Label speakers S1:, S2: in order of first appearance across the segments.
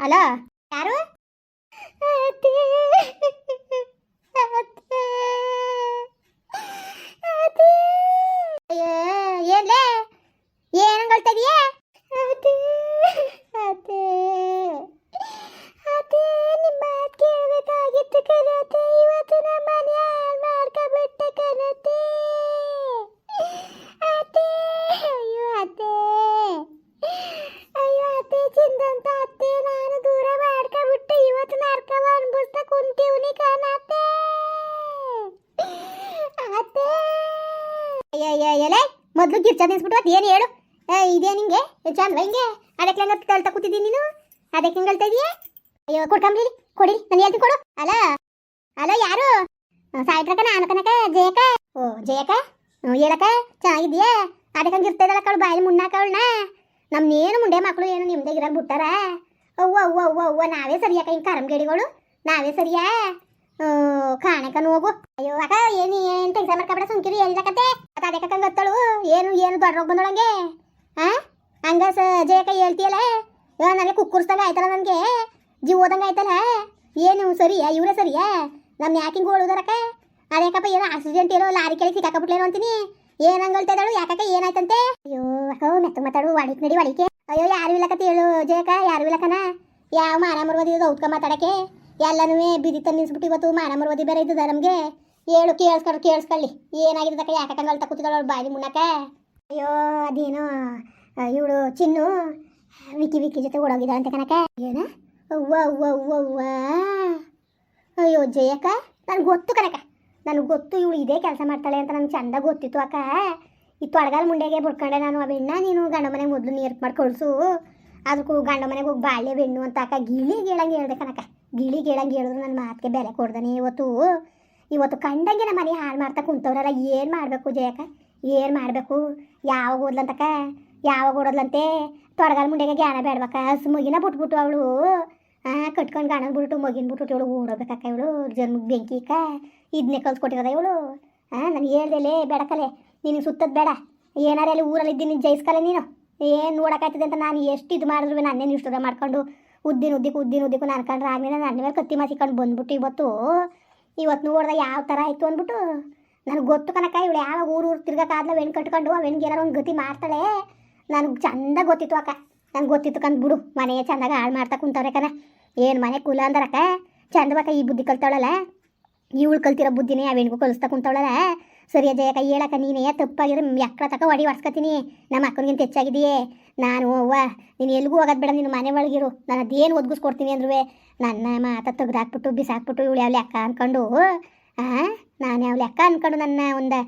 S1: Hello ಯಾರು? ಏನ್ಲೇ? ಕೇಳ್ಬೇಕಾಗಿತ್ತು ಕಣತ್ತೆ. ಇವತ್ತು ನಮ್ಮ ಮನೆ ಹಾಳ್ ಮಾಡ್ಕೊಂಡ್ಬಿಟ್ಟೆ ಕಣತ್ತೆ. ಅತ್ತೆ. ಅಯ್ಯೋ, ಅತ್ತೆ. ಅಯ್ಯೋ, ಅತ್ತೆ, ಚಿಂದಂತ ಅತ್ತೆ, ನಾನು ದೂರ ಮಾಡ್ಕೊಂಡ್ಬಿಟ್ಟೆ. ಇವತ್ತು ನರ್ಕವ ಅನ್ಭವಿಸ್ತಾ ಕುಂತೀವ್ನಿ ಕಣತ್ತೆ. ಅತ್ತೆ. ಅಯ್ಯಯ್ಯ, ಎಲೆ ಗಿರ್ಚ ನಿಲ್ಸ್ಬಿಟ್ಟು ಏನು ಹೇಳು? ಇದೇ ನಿಂಗೆ? ಚಂದ್ರ ಹಿಂಗೆ? ಅದಕ್ಕೆ ಹೆಂಗ ತಳ್ತಾ ಕೂತಿದ್ದೀನಿ ನೀನು? ಅದಕ್ಕೆ ಹೆಂಗ ಹೇಳ್ತಾ ಇದೀಯ ಅಯ್ಯೋ ಕೊಡ್ಕೊಂಬಿಡಿ ಕೊಡಿ ನಾನು ಹೇಳ್ತೀನಿ ಕೊಡು. ಅಲ್ಲ ಅಲ್ಲ ಯಾರು? ಸಾಯಿತ್ರಕ ನಾನು ಕನಕ ಜಯಕ ಓ ಜಯಕ ಹೇಳಕ ಚೆನ್ನಾಗಿದ್ಯಾ ಅದಕ್ಕೆ ಹಂಗೆ ಇರ್ತದಲ್ಲ ಕಳು ಬಾಯಲ್ಲಿ ಮುನ್ನಾಕವಳನ್ನ ನಮ್ನೇನು ಮುಂಡೆ ಮಕ್ಕಳು ಏನು ನಿಮ್ದೇ ಇರಾಗ ಬಿಟ್ಟಾರ? ಅವ್ವ ಅವ್ವ ಅವ್ವ ಅವ್ವ, ನಾವೇ ಸರಿಯಾಕ ಹಿಂಗೆ ಕರಂಗೇಡಿಗಳು ನಾವೇ ಸರಿಯಾ? ಕಾಣಕನ್ ಹೋಗು ಅಯ್ಯೋ, ಅಕ್ಕ, ಏನು, ಏನ್ ಟೆನ್ಷನ್ ಮಾಡ್ಕೊಬೇಡ ಸುಮ್ಕಿರಿ ಅಕ್ಕ ಅದೇ ಗೊತ್ತಳು, ಏನು ಏನು ದೊಡ್ಡ ರೋಗ ಬಂದಳಂಗೆ? ಹಾ ಹಂಗ ಸ ಜಯಕ ಹೇಳ್ತೀಯಲ್ಲ? ನನಗೆ ಕುಕ್ಕುರ್ಸ್ದಂಗೆ ಆಯ್ತಲ್ಲ ನನಗೆ? ಜೀವ ಹೋದಂಗೆ ಆಯ್ತಲ್ಲ? ಏನು, ಸರಿಯಾ? ಇವರೇ ಸರಿಯಾ? ನಮ್ಮ ಯಾಕಿಂಗ್ ಹೋಳುದಾರಕ್ಕ ಅದೇಕಪ್ಪ, ಏನೋ ಆಕ್ಸಿಡೆಂಟ್ ಏನೋ, ಲಾರಿ ಕೆಳಗೆ ಸಿಕ್ಕಾಕಬಿಟ್ಲೇನೋ ಅಂತೀನಿ. ಏನ್ ಇದ್ದಾಳು ಯಾಕಕ್ಕ, ಏನಾಯ್ತಂತೆ? ಅಯ್ಯೋ, ಅಕ್ಕ ಮೆತ್ತ ಮಾತಾಡು, ವಾಡಿಕ್ ನಡಿ, ವಾಡಿಕೆ. ಅಯ್ಯೋ, ಯಾರು ಇಲ್ಲಕತ್ತ ಹೇಳು ಜಯಕ ಯಾರು ಇಲ್ಲಕನ ಯಾವ ಮಾನ ಮರ್ವದಿ ಔತ್ಕ ಮಾತಾಡಕ್ಕೆ? ಎಲ್ಲನೂ ಬಿದಿ ತಂದು ನಿಲ್ಸ್ಬಿಟ್ಟು ಇವತ್ತು ಮಾನ ಮರ್ವದಿ ಬೇರೆ ಇದ್ದದ ನಮಗೆ. ಹೇಳು, ಕೇಳಿಸ್ಕೊಳ್ಳಿ ಕೇಳಿಸ್ಕೊಳ್ಳಿ. ಏನಾಗಿದ್ದಕ್ಕ ಯಾಕೆ ಹಂಗಲ್ತ ಕೂತಿದ್ದಾಳು ಅವ್ಳ ಬಾಯಿ ಮುನ್ನಕ ಅಯ್ಯೋ, ಅದೇನೋ ಇವಳು ಚಿನ್ನು. ವಿಕಿ ವಿಕಿ ಜೊತೆ ಓಡೋಗಿದ್ದಾಳಂತೆ ಕನಕ ಏನ? ಅವ್ವ ಅವ್ವ ಅವ್ವ ಅವ್ವ. ಅಯ್ಯೋ, ಜಯಕ್ಕ, ನನಗೆ ಗೊತ್ತು ಕನಕ ನನಗೆ ಗೊತ್ತು ಇವಳು ಇದೇ ಕೆಲಸ ಮಾಡ್ತಾಳೆ ಅಂತ ನನಗೆ ಚಂದ ಗೊತ್ತಿತ್ತು ಅಕ್ಕ. ಈ ತೊಡಗಾಲ ಮುಂಡೆಗೆ ಬುಡ್ಕೊಂಡೆ ನಾನು ಆ ಬೆಣ್ಣ ನೀನು ಗಂಡ ಮನೆಗೆ ಮೊದಲು ನೀರು ಮಾಡಿ ಅದಕ್ಕೂ ಗಂಡ ಮನೆಗೆ ಹೋಗಿ ಬಾಳೆ ಬೆಣ್ಣು ಅಂತ ಅಕ್ಕ ಗಿಳಿ ಗೇಳಂಗೆ ಹೇಳ್ದೆ ಕನಕ ಗಿಳಿ ಹೇಳಂಗೆ ಹೇಳಿದ್ರು ನನ್ನ ಮಾತಿಗೆ ಬೆಲೆ ಕೊಡ್ದಾನೆ ಇವತ್ತು. ಇವತ್ತು ಕಂಡಂಗೆ ನಮ್ಮ ಮನೆ ಹಾಳು ಮಾಡ್ತಾ ಕುಂತವ್ರಲ್ಲ, ಏನು ಮಾಡಬೇಕು ಜಯಕ್ಕ? ಏನು ಮಾಡಬೇಕು? ಯಾವಾಗ ಓದ್ಲಂತಕ್ಕ? ಯಾವಾಗ ಓಡೋದ್ಲಂತೆ? ತೊಡಗಾಲ ಮುಂಡೆಗೆ ಜ್ಞಾನ ಬೇಡ್ಬೇಕ ಹಸು ಮುಗಿನ ಬಿಟ್ಬಿಟ್ಟು ಅವಳು. ಕಟ್ಕೊಂಡು ಗಾಣ ಬಿಟ್ಟು ಮಗಿನ ಬಿಟ್ಬಿಟ್ಟು ಇವಳು ಓಡೋಬೇಕಕ್ಕ ಇವಳು. ಜನ್ಮಕ್ಕೆ ಬೆಂಕಿ ಇಕ್ಕ ಇದನ್ನೇ ಕಲ್ಸ್ಕೊಟ್ಟಿರೋದ ಇವಳು. ಹಾಂ ನಾನು ಹೇಳ್ದೆಲೇ ಬೇಡಕಲೆ ನಿನಗೆ ಸುತ್ತದ ಬೇಡ. ಏನಾರ ಅಲ್ಲಿ ಊರಲ್ಲಿ ಇದ್ದೀನಿ ಜಯಿಸ್ಕಲೆ ನೀನು. ಏನು ನೋಡೋಕ್ಕಾಯ್ತದೆ ಅಂತ ನಾನು ಎಷ್ಟು ಇದು ಮಾಡಿದ್ರು ನನ್ನೇನು ಇಷ್ಟದ ಮಾಡ್ಕೊಂಡು ಉದ್ದಿನ ಉದ್ದಿಕು ಉದ್ದಿನ ಉದ್ದಿಕು ನಾನು ಕಂಡ್ರೆ ಆಮೇಲೆ ನನ್ನ ಮೇಲೆ ಕತ್ತಿ ಮಾಸಿಕೊಂಡು ಬಂದ್ಬಿಟ್ಟು ಇವತ್ತು ಇವತ್ತು ನೋಡ್ದೆ ಯಾವ ಥರ ಆಯಿತು ಅಂದ್ಬಿಟ್ಟು ನನಗೆ ಗೊತ್ತು ಕನಕ ಇವಳು ಯಾವಾಗ ಊರು ಊರು ತಿರ್ಗಕ್ಕಾದ್ಲ ವೆಣ್ ಕಟ್ಕೊಂಡು ವೆಣ್ಗೆ ಏನಾರು ಒಂದು ಗತಿ ಮಾಡ್ತಾಳೆ, ನನಗೆ ಚಂದ ಗೊತ್ತಿತ್ತು ಅಕ್ಕ. ನನಗೆ ಗೊತ್ತಿತ್ತು ಕಂದು ಬಿಡು ಮನೆ ಚಂದಾಗ ಹಾಳು ಮಾಡ್ತಾ ಕುಂತವ್ರೆ ಕನ ಏನು ಮನೆ ಕುಲ ಅಂದರಕ್ಕ ಚಂದ ಬಕ್ಕ ಈ ಬುದ್ಧಿ ಕಲ್ತವಳಲ್ಲ? ಇವಳು ಕಲ್ತಿರೋ ಬುದ್ಧಿನೇ ಆ ಕಲಿಸ್ತಾ ಕುಂತವಳಲ್ಲ? ಸರಿ ಕೈ ಹೇಳಕ್ಕ, ನೀನೇ ತಪ್ಪಾಗಿರೋ ಎಕ್ಕಳ ತಕ ಒಡಿ ಹೊಡ್ಸ್ಕೊತೀನಿ. ನಮ್ಮ ಅಕ್ಕನಿಗಿಂತ ಹೆಚ್ಚಾಗಿದೆಯೇ ನಾನು ಅವ್ವ, ನೀನು ಎಲ್ಗೂ ಹೋಗೋದು ಬೇಡ, ನೀನು ಮನೆ ಒಳಗಿರು. ನಾನು ಅದೇನು ಒದಗಿಸ್ಕೊಡ್ತೀನಿ ಅಂದ್ರೂ ನನ್ನ ಮಾತ ತೆಗ್ದಾಕ್ಬಿಟ್ಟು ಬಿಸಾಕ್ಬಿಟ್ಟು ಇವಳು ಯಾವ ಲೆಕ್ಕ ಅಂದ್ಕೊಂಡು ಹಾಂ ನಾನು ಯಾವ ಲೆಕ್ಕ ಅಂದ್ಕೊಂಡು ನನ್ನ ಒಂದು,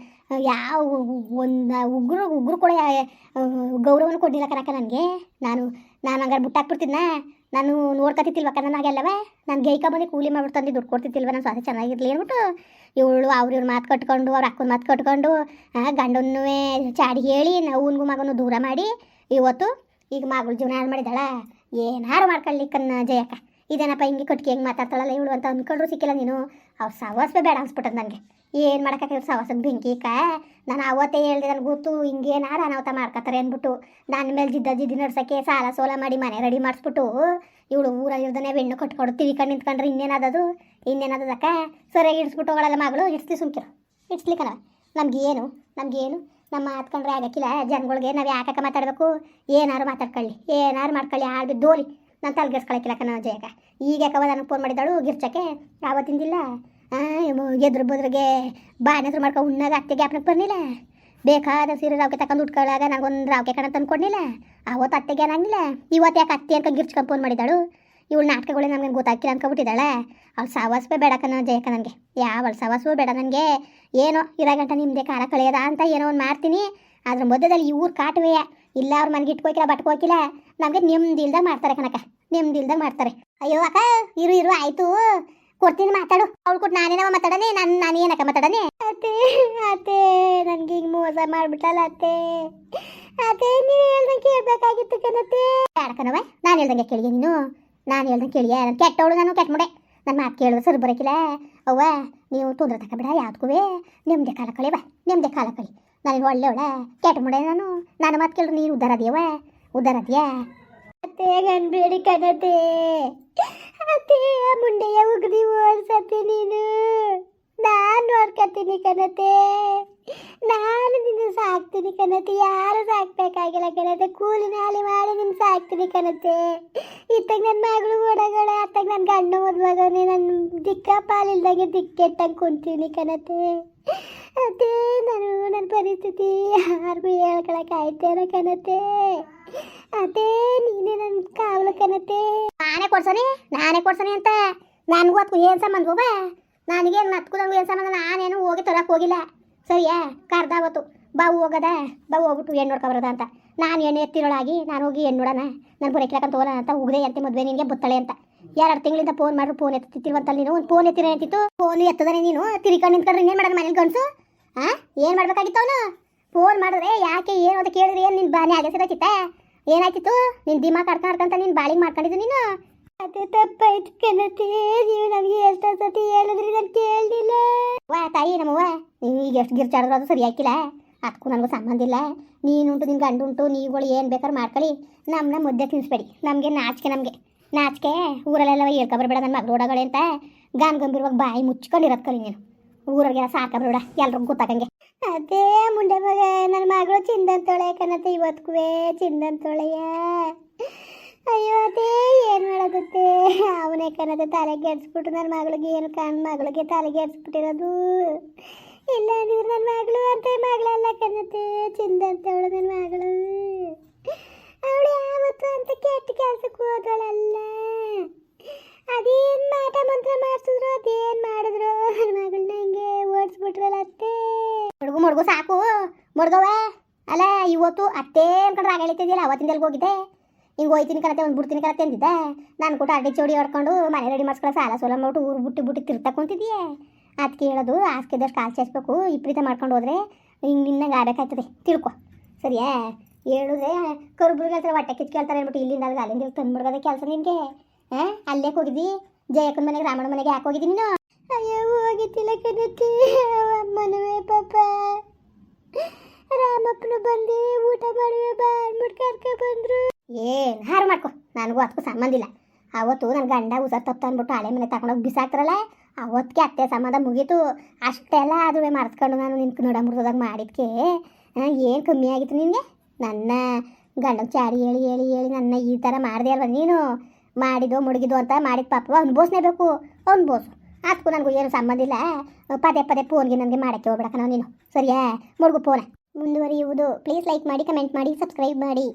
S1: ಯಾವ ಒಂದು ಉಗ್ರು ಉಗ್ರು ಕೂಡ ಗೌರವನ ಕೊಡಲಿಲ್ಲ ಕನಕ ನನಗೆ. ನಾನು ನಾನು ಹಂಗಾರೆ ಬಿಟ್ಟಾಕ್ಬಿಡ್ತಿದ್ನ? ನಾನು ನೋಡ್ಕೊತಿತ್ತಿಲ್ವ ಕಣ ನಾಗೆಲ್ಲವ ನಾನು ಗೈಕ ಬಂದು ಕೂಲಿ ಮಾಡ್ಬಿಟ್ಟು ತಂದು ದುಡ್ಡು ಕೊಡ್ತಿತ್ತಿಲ್ವ? ನಾನು ಸ್ವಾತಿ ಚೆನ್ನಾಗಿರ್ಲಿ ಅಂದ್ಬಿಟ್ಟು ಇವಳು ಅವ್ರ ಇವ್ರ ಮಾತು ಕಟ್ಕೊಂಡು, ಅವ್ರ ಅಕ್ಕನ ಮಾತು ಕಟ್ಕೊಂಡು ಗಂಡನ್ನೂ ಚಾಡಿ ಹೇಳಿ ಅವನಿಗೂ ಮಗನೂ ದೂರ ಮಾಡಿ ಇವತ್ತು ಈಗ ಮಗಳು ಜೀವನ ಹಾಳು ಮಾಡಿದಾಳ ಏನಾರು ಮಾಡ್ಕೊಳ್ಳಿ ಕನ್ನ ಜಯಕ್ಕ? ಇದೇನಪ್ಪ ಹಿಂಗೆ ಕಟ್ಟಿ ಹೆಂಗೆ ಮಾತಾಡ್ತಾಳಲ್ಲ ಇವಳು ಅಂತ ಅಂದ್ಕೊಂಡ್ರು ಸಿಕ್ಕಿಲ್ಲ ನೀನು. ಅವ್ರು ಸವಾಸವೇ ಬೇಡ ಅನ್ಸ್ಬಿಟ್ಟದ ನನಗೆ ಏನು ಮಾಡೋಕ್ಕಾಗಿಲ್ಲ ಬೆಂಕಿ ಕ ನಾನು ಅವತ್ತೇ ಹೇಳಿದೆ, ನನಗೆ ಗೊತ್ತು, ಹಿಂಗೇನಾರು ಅನಾಹುತ ಮಾಡ್ಕೊತಾರೆ ಅಂದ್ಬಿಟ್ಟು. ನನ್ನ ಮೇಲೆ ಜಿದ್ದ ಜಿದ್ದಿ ನಡ್ಸೋಕ್ಕೆ ಸಾಲ ಸೋಲ ಮಾಡಿ ಮನೆ ರೆಡಿ ಮಾಡಿಸ್ಬಿಟ್ಟು, ಇವಳು ಊರಲ್ಲಿರ್ದನೆ ಬೆಣ್ಣು ಕಟ್ಕೊಡು ತಿಳ್ಕೊಂಡು ನಿಂತ್ಕೊಂಡ್ರೆ ಇನ್ನೇನಾದದು? ಇನ್ನೇನಾದದಕ್ಕ? ಸರಿಯಾಗಿ ಇಡ್ಸ್ಬಿಟ್ಟು ಹೋಗಳಲ್ಲ ಮಗಳು? ಇಡ್ಸ್ತಿ ಸುಮ್ಕಿರು. ಇಡ್ಸ್ಲಿಕ್ಕನವ ನಮ್ಗೇನು, ನಮಗೇನು? ನಮ್ಮ ಮಾತ್ಕೊಂಡ್ರೆ ಆಗಕ್ಕಿಲ್ಲ. ಜನಗಳಿಗೆ ನಾವು ಯಾಕಕ್ಕ ಮಾತಾಡಬೇಕು? ಏನಾರು ಮಾತಾಡ್ಕೊಳ್ಳಿ. ಏನಾರು ಮಾಡ್ಕೊಳ್ಳಿ. ಆಳ್ಬಿ ದೋಲಿ. ನಾನು ತಲೆಗೆಡ್ಸ್ಕೊಳಕ್ಕಿಲ್ಲ ಕಣ ಜಯಕ ಈಗ ಯಾಕವ ನನಗೆ ಫೋನ್ ಮಾಡಿದಾಳು ಗಿರ್ಚಕ್ಕೆ. ಆವತ್ತಿಂದಿಲ್ಲ. ಎದುರು ಬದ್ರಿಗೆ ಬಾಯಿನ ಹತ್ರ ಮಾಡ್ಕೊ ಉಣ್ಣಾಗ ಅತ್ತೆ ಗ್ಯಾಪ್ನಕ್ಕೆ ಬರ್ಲಿಲ್ಲ ಬೇಕಾದ ಸೀರೆ ರಾವ್ಕೆ ತಕೊಂಡು ಉಟ್ಕೊಳ್ಳಾಗ ನನಗೊಂದು ರಾವ್ಕೆ ಕಣ ತಂದ್ಕೊಡ್ಲಿಲ್ಲ ಅವತ್ತು ಅತ್ತೆಗೆ ಅನ್ನಂಗಿಲ್ಲ. ಇವತ್ತು ಯಾಕೆ ಅತ್ತೆ ಅನ್ಕೊಂಡು ಗಿರ್ಚ್ಕೊಂಡು ಫೋನ್ ಮಾಡಿದಾಳು? ಇವಳು ನಾಟಕಗಳೇ ನಮಗೆ ಗೊತ್ತಾಗ್ತಿಲ್ಲ ಅನ್ಕೊಬಿಟ್ಟಿದ್ದಾಳೆ. ಅವ್ಳು ಸವಾಸವೇ ಬೇಡ ಕಣ ಜಯಕ ನನಗೆ. ಯಾವ ಸವಾಸವೂ ಬೇಡ ನನಗೆ. ಏನೋ ಇರೋ ಗಂಟ ನಿಮ್ಮದೇ ಕಾಲ ಕಳೆಯದ ಅಂತ ಏನೋ ಒಂದು ಮಾಡ್ತೀನಿ. ಅದ್ರ ಮಧ್ಯದಲ್ಲಿ ಇವ್ರು ಕಾಟುವೆಯ. ಕಾಟುವೆ ಇಲ್ಲ ಅವ್ರ ಮನೆಗೆ ಇಟ್ಕೋಕಿಲ್ಲ, ಬಟ್ಕೋಕಿಲ್ಲ. ನಮಗೆ ನೆಮ್ಮದಿ ಇಲ್ದಾಗ ಮಾಡ್ತಾರೆ ಕಣಕ ನೆಮ್ಮದಿ ಇಲ್ದಾಗ ಮಾಡ್ತಾರೆ. ಅಯ್ಯೋ ಅಕ್ಕ, ಇರು ಇರು, ಆಯ್ತು. ಕೊಡ್ತೀನಿ ಮಾತಾಡು. ಅವ್ಳು ಕೊಟ್ಟು ನಾನೇನವ ಮಾತಾಡನೆ ನಾನು ನಾನು ಏನಕ್ಕ ಮಾತಾಡನೆ ಅತ್ತೆ ಅತ್ತೆ ನನಗೆ ಹಿಂಗ್ ಮೋಸ ಮಾಡ್ಬಿಟ್ಟಲ್ಲ ಅತ್ತೆ. ಅತ್ತೆ ನೀವು ಹೇಳ್ದಂಗೆ ಕೇಳಬೇಕಾಗಿತ್ತು ಕಣತ್ತೆ. ಯಾಕನವ ನಾನು ಹೇಳ್ದಂಗೆ ಕೇಳಿಗೆ ನೀನು? ನಾನು ಹೇಳ್ದಂಗೆ ಕೇಳಿಯ? ನಾನು ಕೆಟ್ಟವಳು ನಾನು ಕೆಟ್ಟ ಮುಡೆ. ನನ್ನ ಮಾತು ಕೇಳಿದ್ರೆ ಸರಿ ಬರೋಕಿಲ್ಲ. ಅವ್ವ ನೀವು ತೊಂದರೆ ತಗೋಬೇಡ ಯಾವ್ದಕ್ಕೂ ನಿಮ್ಮದೇ ಕಾಲ ಕಳಿ ಬಾ ನಿಮ್ಮದೇ ಕಾಲ ಕಳಿ. ನಾನು ಒಳ್ಳೆ ಒಳ್ಳೆ ಕೆಟ್ಟ ಮುಡೆ ನಾನು. ನಾನು ಮಾತು ಕೇಳಿದ್ರೆ ನೀನು ಉದ್ದಾರ ಅದೀಯವ ಉದ್ದಾರ ಅದೀಯಾ ಅತ್ತೆ ಅನ್ಬೇಡಿ ಕಣತೆ ಅತ್ತೆ ಆ ಮುಂಡೆಯ ಉಗ್ರಿ ಓಡ್ಸತ್ತೆ ನೀನು. ನಾನು ನೋಡ್ಕತ್ತೀನಿ ಕಣತೆ. ನಾನು ನಿನ್ನ ಸಾಕ್ತೀನಿ ಕಣತೆ. ಯಾರು ಸಾಕ್ಬೇಕಾಗಿಲ್ಲ ಕಣತೆ. ಕೂಲಿ ನಾಲಿ ಮಾಡಿ ನಿನ್ನ ಸಾಕ್ತೀನಿ ಕಣತೆ. ಇತ್ತಾಗ ನನ್ನ ಮಗಳು ಓಡಗಳೆ ಅತ್ತಾಗ ನನ್ನ ಗಂಡ ಮದುವಾಗವನೆ ನನ್ನ ದಿಕ್ಕ ಪಾಲಿಲ್ದಾಗೆ ದಿಕ್ಕೆಟ್ಟಂಗೆ ಕುಂತೀನಿ ಕಣತೆ. ಅದೇ ನಾನು ನನ್ನ ಪರಿಸ್ಥಿತಿ ಯಾರಿಗೂ ಹೇಳ್ಕೊಳಕ್ಕೆ ಆಯ್ತೇನೋ ಕಣತೆ. ಅದೇ ನೀನೇ ನನ್ನ ಕಾವಲು ಕಣತೆ. ಕೊಡ್ಸನೆ? ನಾನೇ ಕೊಡ್ಸನಿ ಅಂತ? ನನಗೂ ಅದಕ್ಕೂ ಏನು ಸಂಬಂಧ ಹೋಗ? ನನಗೇನು ನನಗೂ ಏನು ಸಂಬಂಧ ನಾನೇನು ಹೋಗಿ ತರಕ್ಕೆ ಹೋಗಿಲ್ಲ. ಸರಿಯಾ? ಕರ್ದ ಅವತ್ತು ಬಾ ಹೋಗದ? ಬಾ ಹೋಗ್ಬಿಟ್ಟು ಹೆಣ್ಣು ನೋಡ್ಕೊಬರೋದ ಅಂತ. ನಾನು ಏನು ಎತ್ತಿರೋಳಾಗಿ ನಾನು ಹೋಗಿ ಹೆಣ್ಣು ನೋಡೋಣ. ನಾನು ಕೇಳಕಂತ ಹೋಗೋಣ ಅಂತ. ಉಗ್ದೆ ಅಂತ ಮದುವೆ ನಿನಗೆ ಬುತ್ತಳೆ ಅಂತ. ಎರಡು ತಿಂಗಳಿಂದ ಫೋನ್ ಮಾಡ್ರು ಫೋನ್ ಎತ್ತಿತ್ತಿರುವಂತಲ್ಲ ನೀನು. ಒಂದು ಫೋನ್ ಎತ್ತಿರ ಅಂತಿತ್ತು ಫೋನ್ ನೀನು. ತಿರ್ಕೊಂಡು ನಿಂತ್ಕೊಂಡ್ರೆ ಏನು ಮಾಡೋದು ಮನೇಲಿ ಗಂಡಸು? ಹಾಂ ಏನು ಮಾಡ್ಬೇಕಾಗಿತ್ತು ಅವನು? ಫೋನ್ ಮಾಡಿದ್ರೆ ಯಾಕೆ, ಏನು ಅಂತ ಕೇಳಿದ್ರೆ ಏನು ನಿನ್ನ ಬಾನೆ ಆಗ ಸಿಗಕ್ಕಿತ್ತ ಏನಾಯ್ತಿತ್ತು? ನಿನ್ನ ದಿಮಾಗ್ ಕಡ್ಕೊಂಡು ಕಡ್ಕೊಂತ ನೀನು ಬಾಳಿಗೆ ಮಾಡ್ಕೊಂಡಿದ್ದು ನೀನು? ಅದೇ ತಪ್ಪಾಯ್ತು ಕಣತೆ ನೀವು ನನಗೆ ಎಷ್ಟೋ ಸತಿ ಹೇಳಿದ್ರಿ ನಾನು ಕೇಳಲಿಲ್ಲ. ವಾ ತಾಯಿ ನಮ್ಮವ್ವ ನೀವು ಈಗ ಎಷ್ಟು ಗಿರ್ಚಾಡಿದ್ರು ಅದು ಸರಿ ಹಾಕಿಲ್ಲ. ಅದಕ್ಕೂ ನನಗೂ ಸಂಬಂಧ ಇಲ್ಲ. ನೀನುಂಟು ನಿನ್ನ ಗಂಡು ಉಂಟು ನೀವುಗಳು ಏನು ಬೇಕಾದ್ರೆ ಮಾಡ್ಕೊಳ್ಳಿ. ನಮ್ಮನ್ನ ಮುದ್ದೆ ತಿನ್ನಿಸ್ಬೇಡಿ ನಮಗೆ ನಾಚಿಕೆ ನಮಗೆ. ನಾಚಿಕೆ ಊರಲ್ಲೆಲ್ಲ ಹೇಳ್ಕೊಬರ್ಬೇಡ ನನ್ನ ಮಗಳು ಅಂತ. ಗಾನ್ ಗಂಭೀರವಾಗಿ ಬಾಯಿ ಮುಚ್ಕೊಂಡಿರೋದು ಕಲಿ ನೀನು. ಊರಿಗೆಲ್ಲ ಸಾಕಬೇಡ ಎಲ್ರಿಗೂ ಗೊತ್ತಾಗಂಗೆ. ಅದೇ ಮುಂಡೆ ಮಗ ನನ್ನ ಮಗಳು ಚಿಂದಂತೊಳೆ ಕಣತೆ ಇವತ್ಗೂ ಚಿಂದಂತೊಳೆಯ ಅಯ್ಯೋ, ಅದೇ ಮಾಡೋದತ್ತೆ ಅವನೇ ಕಣತೆ ತಲೆಗೆ ಎಡ್ಸ್ಬಿಟ್ಟು ನನ್ನ ಮಗಳಿಗೆ ಏನು ಕಣ್ ಮಗಳಿಗೆ ತಲೆಗೆ ಎಡ್ಸ್ಬಿಟ್ಟಿರೋದು ಇಲ್ಲ ಅಂದಿದ್ರು ನನ್ನ ಮಗಳು ಅಂತ ಮಗಳಲ್ಲ ಕಣತೆ ಚಿಂದಂತವಳು ನನ್ನ ಮಗಳು. ಅವಳು ಯಾವತ್ತು ಅಂತ ಕೆಟ್ಟ ಕೆಲ್ಸಕ್ಕೆ ಹೋದಳಲ್ಲ. ಅದೇನು ಮಾಟ ಮಂತ್ರ ಮಾಡಿಸಿದ್ರು ಅದೇನ್ ಮಾಡಿದ್ರು ನನ್ನ ಮಗಳನ್ನ ಹಿಂಗೆ ಓಡಿಸ್ಬಿಟ್ರಲ್ಲ ಅತ್ತೆ. ಮುಡ್ಗು ಮುಡ್ಗು ಸಾಕು. ಮಡಗವಾ ಅಲ್ಲ ಇವತ್ತು ಅತ್ತೆ ಅನ್ಕೊಂಡ್ರೆ ಆಗ ಅವತ್ತಿಂದ ಹೋಗಿದ್ದೆ. ಹಿಂಗೆ ಹೋಯ್ತೀನಿ ಕರತೆ ಒಂದು ಬಿಡ್ತೀನಿ ಕರತೆ ಅಂದಿದ್ದೆ. ನಾನು ಕೂಡ ಅಡ್ಡಿ ಚೌಡಿ ಹೊಡ್ಕೊಂಡು ಮನೆ ರೆಡಿ ಮಾಡಿಸ್ಕೊಳ್ಳೋ ಸಾಲ ಸೋಲ ಮಾಡ್ಬಿಟ್ಟು ಊರು ಬಿಟ್ಟು ಬಿಟ್ಟು ತಿರ್ತಾ ಕುಂತಿದ್ಯೆ. ಅದಕ್ಕೆ ಹೇಳೋದು ಆಸ್ಕಿದಷ್ಟು ಕಾಲು ಚೇಸ್ಬೇಕು ವಿಪರೀತ ಮಾಡ್ಕೊಂಡು ಹೋದ್ರೆ ಹಿಂಗೆ ನಿನ್ನಂಗೆ ಆಗಬೇಕಾಯ್ತದೆ ತಿಳ್ಕೊ. ಸರಿಯಾ? ಹೇಳಿದ್ರೆ ಕರುಬ್ರು ಹೇಳ್ತಾರೆ ಹೊಟ್ಟೆ ಕಿತ್ಕೇಳ್ತಾರೆ ಅಂದ್ಬಿಟ್ಟು ಇಲ್ಲಿಂದ ಅಲ್ಲಿಂದ ಅಲ್ಲಿಂದ ತಂದ್ಬಿಡ್ಗದ ಕೆಲಸ ನಿನಗೆ. ಹಾಂ ಅಲ್ಲೇ ಹೋಗಿದ್ದಿ? ಜಯಕ್ಕನ ಮನೆಗೆ ರಾಮಣ್ಣ ಮನೆಗೆ ಯಾಕೆ ಹೋಗಿದ್ದಿ ನೀನು? ಅಯ್ಯೋ ಹೋಗಿದ್ದಿಲ್ಲ ಕಣತಿ. ಅಮ್ಮನವೇ ಪಾಪ. ರಾಮಪ್ಪನ ಬಂದು ಊಟ ಮಾಡುವೆ ಬಾ ಅಂದ್ಬಿಟ್ಟು ಕರ್ಕೊ ಬಂದ್ರು. ಏನ್ ಹಾರು ಮಾಡ್ಕೊ. ನನಗೂ ಅದಕ್ಕೂ ಸಂಬಂಧ ಇಲ್ಲ. ಅವತ್ತು ನನ್ನ ಗಂಡ ಉಸ ತಪ್ಪು ಅಂದ್ಬಿಟ್ಟು ಹಳೆ ಮನೆ ತಗೊಂಡೋಗಿ ಬಿಸಾಕ್ತಾರಲ್ಲ, ಅವತ್ತಿಗೆ ಅತ್ತೆ ಸಂಬಂಧ ಮುಗೀತು. ಅಷ್ಟೆಲ್ಲ ಅದುವೆ ಮರ್ತ್ಕೊಂಡು ನಾನು ನಿನ್ಗೆ ನೋಡ ಮುರ್ದಾಗ ಮಾಡಿದ್ಕೆ? ಏನು ಕಮ್ಮಿ ಆಗಿತ್ತು ನಿನಗೆ? ನನ್ನ ಗಂಡನ ಚಾರಿ ಹೇಳಿ ಹೇಳಿ ಹೇಳಿ ನನ್ನ ಈ ಥರ ಮಾಡಿದೆ ಅಲ್ವ ನೀನು? ಮಾಡಿದ್ದು ಮುಡುಗಿದ್ದು ಅಂತ ಮಾಡಿದ ಪಾಪ ಅನ್ಬೋಸ್ನೇಬೇಕು ಅನ್ಬೋಸು ಅದಕ್ಕೂ ನನಗೂ ಏನು ಸಂಬಂಧ ಇಲ್ಲ. ಪದೇ ಪದೇ ಫೋನ್ಗೆ ನನಗೆ ಮಾಡೋಕ್ಕೆ ಹೋಗ್ಬೇಡಕ್ಕ ನಾವು ನೀನು. ಸರಿಯಾ? ಮುಡುಗು ಫೋನ. ಮುಂದುವರಿಯುವುದು. ಪ್ಲೀಸ್ ಲೈಕ್ ಮಾಡಿ, ಕಮೆಂಟ್ ಮಾಡಿ, ಸಬ್ಸ್ಕ್ರೈಬ್ ಮಾಡಿ.